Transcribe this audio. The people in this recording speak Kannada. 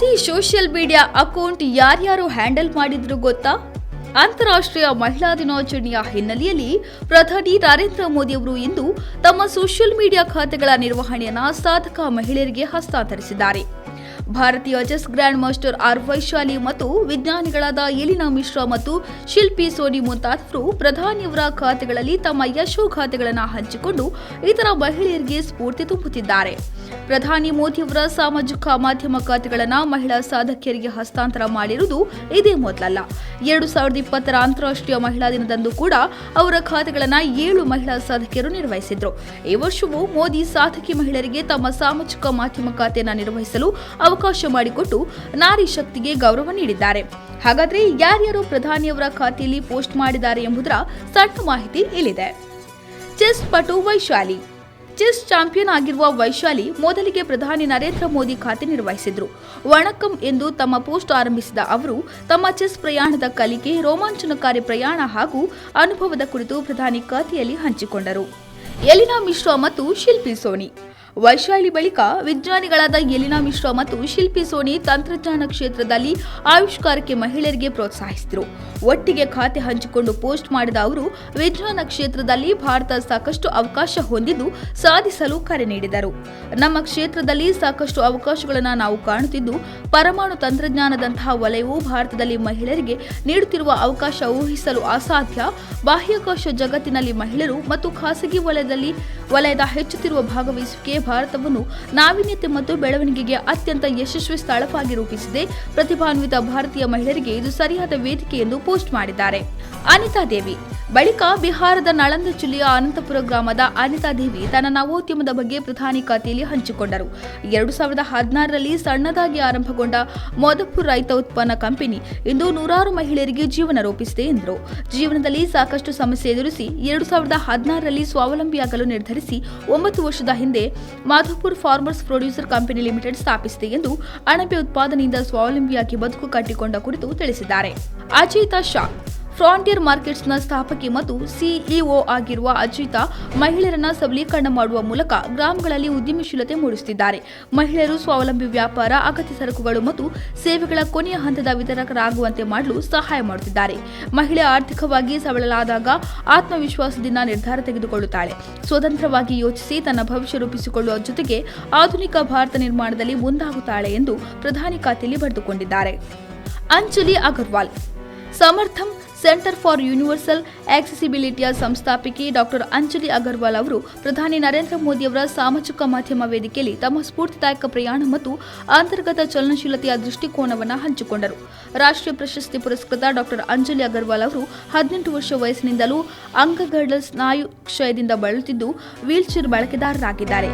ಮೋದಿ ಸೋಷಿಯಲ್ ಮೀಡಿಯಾ ಅಕೌಂಟ್ ಯಾರ್ಯಾರು ಹ್ಯಾಂಡಲ್ ಮಾಡಿದ್ರು ಗೊತ್ತಾ? ಅಂತಾರಾಷ್ಟ್ರೀಯ ಮಹಿಳಾ ದಿನಾಚರಣೆಯ ಹಿನ್ನೆಲೆಯಲ್ಲಿ ಪ್ರಧಾನಿ ನರೇಂದ್ರ ಮೋದಿ ಅವರು ಇಂದು ತಮ್ಮ ಸೋಷಿಯಲ್ ಮೀಡಿಯಾ ಖಾತೆಗಳ ನಿರ್ವಹಣೆಯನ್ನು ಸಾಧಕ ಮಹಿಳೆಯರಿಗೆ ಹಸ್ತಾಂತರಿಸಿದ್ದಾರೆ. ಭಾರತೀಯ chess grand master R Vaishali ಮತ್ತು ವಿಜ್ಞಾನಿಗಳಾದ ಎಲಿನಾ ಮಿಶ್ರಾ ಮತ್ತು ಶಿಲ್ಪಿ ಸೋನಿ ಮುಂತಾದವರು ಪ್ರಧಾನಿಯವರ ಖಾತೆಗಳಲ್ಲಿ ತಮ್ಮ ಯಶೋ ಖಾತೆಗಳನ್ನು ಹಂಚಿಕೊಂಡು ಇತರ ಮಹಿಳೆಯರಿಗೆ ಸ್ಫೂರ್ತಿ ತುಂಬುತ್ತಿದ್ದಾರೆ. ಪ್ರಧಾನಿ ಮೋದಿಯವರ ಸಾಮಾಜಿಕ ಮಾಧ್ಯಮ ಖಾತೆಗಳನ್ನು ಮಹಿಳಾ ಸಾಧಕಿಯರಿಗೆ ಹಸ್ತಾಂತರ ಮಾಡಿರುವುದು ಇದೇ ಮೊದಲಲ್ಲ. ಎರಡು ಸಾವಿರದ ಇಪ್ಪತ್ತರ ಅಂತಾರಾಷ್ಟ್ರೀಯ ಮಹಿಳಾ ದಿನದಂದು ಕೂಡ ಅವರ ಖಾತೆಗಳನ್ನು ಏಳು ಮಹಿಳಾ ಸಾಧಕಿಯರು ನಿರ್ವಹಿಸಿದ್ರು. ಈ ವರ್ಷವೂ ಮೋದಿ ಸಾಧಕಿ ಮಹಿಳೆಯರಿಗೆ ತಮ್ಮ ಸಾಮಾಜಿಕ ಮಾಧ್ಯಮ ಖಾತೆಯನ್ನು ನಿರ್ವಹಿಸಲು ಅವಕಾಶ ಮಾಡಿಕೊಟ್ಟು ನಾರಿ ಶಕ್ತಿಗೆ ಗೌರವ ನೀಡಿದ್ದಾರೆ. ಹಾಗಾದ್ರೆ ಯಾರ್ಯಾರು ಪ್ರಧಾನಿಯವರ ಖಾತೆಯಲ್ಲಿ ಪೋಸ್ಟ್ ಮಾಡಿದ್ದಾರೆ ಎಂಬುದರ ಸಣ್ಣ ಮಾಹಿತಿ ಇಲ್ಲಿದೆ. ಚೆಸ್ ಪಟು ವೈಶಾಲಿ. ಚೆಸ್ ಚಾಂಪಿಯನ್ ಆಗಿರುವ ವೈಶಾಲಿ ಮೊದಲಿಗೆ ಪ್ರಧಾನಿ ನರೇಂದ್ರ ಮೋದಿ ಖಾತೆ ನಿರ್ವಹಿಸಿದ್ರು. ವಣಕಂ ಎಂದು ತಮ್ಮ ಪೋಸ್ಟ್ ಆರಂಭಿಸಿದ ಅವರು, ತಮ್ಮ ಚೆಸ್ ಪ್ರಯಾಣದ ಕಲಿಕೆ, ರೋಮಾಂಚನಕಾರಿ ಪ್ರಯಾಣ ಹಾಗೂ ಅನುಭವದ ಕುರಿತು ಪ್ರಧಾನಿ ಖಾತೆಯಲ್ಲಿ ಹಂಚಿಕೊಂಡರು. ಎಲಿನಾ ಮಿಶ್ರಾ ಮತ್ತು ಶಿಲ್ಪಿ ಸೋನಿ. ವೈಶಾಲಿ ಬಳಿಕ ವಿಜ್ಞಾನಿಗಳಾದ ಎಲಿನಾ ಮಿಶ್ರಾ ಮತ್ತು ಶಿಲ್ಪಿ ಸೋನಿ ತಂತ್ರಜ್ಞಾನ ಕ್ಷೇತ್ರದಲ್ಲಿ ಆವಿಷ್ಕಾರಕ್ಕೆ ಮಹಿಳೆಯರಿಗೆ ಪ್ರೋತ್ಸಾಹಿಸಿದರು. ಒಟ್ಟಿಗೆ ಖಾತೆ ಹಂಚಿಕೊಂಡು ಪೋಸ್ಟ್ ಮಾಡಿದ ಅವರು, ವಿಜ್ಞಾನ ಕ್ಷೇತ್ರದಲ್ಲಿ ಭಾರತ ಸಾಕಷ್ಟು ಅವಕಾಶ ಹೊಂದಿದ್ದು ಸಾಧಿಸಲು ಕರೆ ನೀಡಿದರು. ನಮ್ಮ ಕ್ಷೇತ್ರದಲ್ಲಿ ಸಾಕಷ್ಟು ಅವಕಾಶಗಳನ್ನು ನಾವು ಕಾಣುತ್ತಿದ್ದು, ಪರಮಾಣು ತಂತ್ರಜ್ಞಾನದಂತಹ ವಲಯವು ಭಾರತದಲ್ಲಿ ಮಹಿಳೆಯರಿಗೆ ನೀಡುತ್ತಿರುವ ಅವಕಾಶ ಊಹಿಸಲು ಅಸಾಧ್ಯ. ಬಾಹ್ಯಾಕಾಶ ಜಗತ್ತಿನಲ್ಲಿ ಮಹಿಳೆಯರು ಮತ್ತು ಖಾಸಗಿ ವಲಯದಲ್ಲಿ, ವಲಯದ ಹೆಚ್ಚುತ್ತಿರುವ ಭಾಗವಹಿಸುವಿಕೆ ಭಾರತವನ್ನು ನಾವೀನ್ಯತೆ ಮತ್ತು ಬೆಳವಣಿಗೆಗೆ ಅತ್ಯಂತ ಯಶಸ್ವಿ ಸ್ಥಳವಾಗಿ ರೂಪಿಸಿದೆ. ಪ್ರತಿಭಾನ್ವಿತ ಭಾರತೀಯ ಮಹಿಳೆಯರಿಗೆ ಇದು ಸರಿಯಾದ ವೇದಿಕೆ ಎಂದು ಪೋಸ್ಟ್ ಮಾಡಿದ್ದಾರೆ. ಅನಿತಾ ದೇವಿ. ಬಳಿಕ ಬಿಹಾರದ ನಳಂದ ಜಿಲ್ಲೆಯ ಅನಂತಪುರ ಗ್ರಾಮದ ಅನಿತಾ ದೇವಿ ತನ್ನ ನವೋದ್ಯಮದ ಬಗ್ಗೆ ಪ್ರಧಾನಿ ಖಾತೆಯಲ್ಲಿ ಹಂಚಿಕೊಂಡರು. ಎರಡು ಸಾವಿರದ ಹದಿನಾರರಲ್ಲಿ ಸಣ್ಣದಾಗಿ ಆರಂಭಗೊಂಡ ಮೋದಪುರ್ ರೈತ ಉತ್ಪನ್ನ ಕಂಪನಿ ಇಂದು ನೂರಾರು ಮಹಿಳೆಯರಿಗೆ ಜೀವನ ರೂಪಿಸಿದೆ ಎಂದರು. ಜೀವನದಲ್ಲಿ ಸಾಕಷ್ಟು ಸಮಸ್ಯೆ ಎದುರಿಸಿ ಎರಡು ಸಾವಿರದ ಹದಿನಾರರಲ್ಲಿ ಸ್ವಾವಲಂಬಿಯಾಗಲು ನಿರ್ಧರಿಸಿ ಒಂಬತ್ತು ವರ್ಷದ ಹಿಂದೆ Madhavpur farmers producer company limited ಸ್ಥಾಪಿಸಿದೆ ಎಂದು ಅಣಬೆ ಉತ್ಪಾದನೆಯಿಂದ ಸ್ವಾವಲಂಬಿಯಾಗಿ ಬದುಕು ಕಟ್ಟಿಕೊಂಡ ಕುರಿತು ತಿಳಿಸಿದ್ದಾರೆ. ಅಜಿತಾ ಶಾ ಫ್ರಾಂಟಿಯರ್ ಮಾರ್ಕೆಟ್ಸ್ನ ಸ್ಥಾಪಕಿ ಮತ್ತು ಸಿಇಒ ಆಗಿರುವ ಅಜಿತಾ ಮಹಿಳೆಯರನ್ನ ಸಬಲೀಕರಣ ಮಾಡುವ ಮೂಲಕ ಗ್ರಾಮಗಳಲ್ಲಿ ಉದ್ಯಮಶೀಲತೆ ಮೂಡಿಸುತ್ತಿದ್ದಾರೆ. ಮಹಿಳೆಯರು ಸ್ವಾವಲಂಬಿ ವ್ಯಾಪಾರ, ಅಗತ್ಯ ಸರಕುಗಳು ಮತ್ತು ಸೇವೆಗಳ ಕೊನೆಯ ಹಂತದ ವಿತರಕರಾಗುವಂತೆ ಮಾಡಲು ಸಹಾಯ ಮಾಡುತ್ತಿದ್ದಾರೆ. ಮಹಿಳೆ ಆರ್ಥಿಕವಾಗಿ ಸಬಲಳಾದಾಗ ಆತ್ಮವಿಶ್ವಾಸದಿಂದ ನಿರ್ಧಾರ ತೆಗೆದುಕೊಳ್ಳುತ್ತಾಳೆ. ಸ್ವತಂತ್ರವಾಗಿ ಯೋಚಿಸಿ ತನ್ನ ಭವಿಷ್ಯ ರೂಪಿಸಿಕೊಳ್ಳುವ ಜೊತೆಗೆ ಆಧುನಿಕ ಭಾರತ ನಿರ್ಮಾಣದಲ್ಲಿ ಮುಂದಾಗುತ್ತಾಳೆ ಎಂದು ಪ್ರಧಾನಿ ಖಾತೆಯಲ್ಲಿ ಬರೆದುಕೊಂಡಿದ್ದಾರೆ. Anjali Agarwal, Samarthyam centre for universal ಆಕ್ಸೆಸಿಬಿಲಿಟಿಯ ಸಂಸ್ಥಾಪಕಿ ಡಾಕ್ಟರ್ ಅಂಜಲಿ ಅಗರ್ವಾಲ್ ಅವರು ಪ್ರಧಾನಿ ನರೇಂದ್ರ ಮೋದಿಯವರ ಸಾಮಾಜಿಕ ಮಾಧ್ಯಮ ವೇದಿಕೆಯಲ್ಲಿ ತಮ್ಮ ಸ್ಫೂರ್ತಿದಾಯಕ ಪ್ರಯಾಣ ಮತ್ತು ಅಂತರ್ಗತ ಚಲನಶೀಲತೆಯ ದೃಷ್ಟಿಕೋನವನ್ನು ಹಂಚಿಕೊಂಡರು. ರಾಷ್ಟ್ರೀಯ ಪ್ರಶಸ್ತಿ ಪುರಸ್ಕೃತ ಡಾಕ್ಟರ್ ಅಂಜಲಿ ಅಗರ್ವಾಲ್ ಅವರು ಹದಿನೆಂಟು ವರ್ಷ ವಯಸ್ಸಿನಿಂದಲೂ ಅಂಗಗಳ ಸ್ನಾಯು ಕ್ಷಯದಿಂದ ಬಳಲುತ್ತಿದ್ದು, ವೀಲ್ಚೇರ್ ಬಳಕೆದಾರರಾಗಿದ್ದಾರೆ.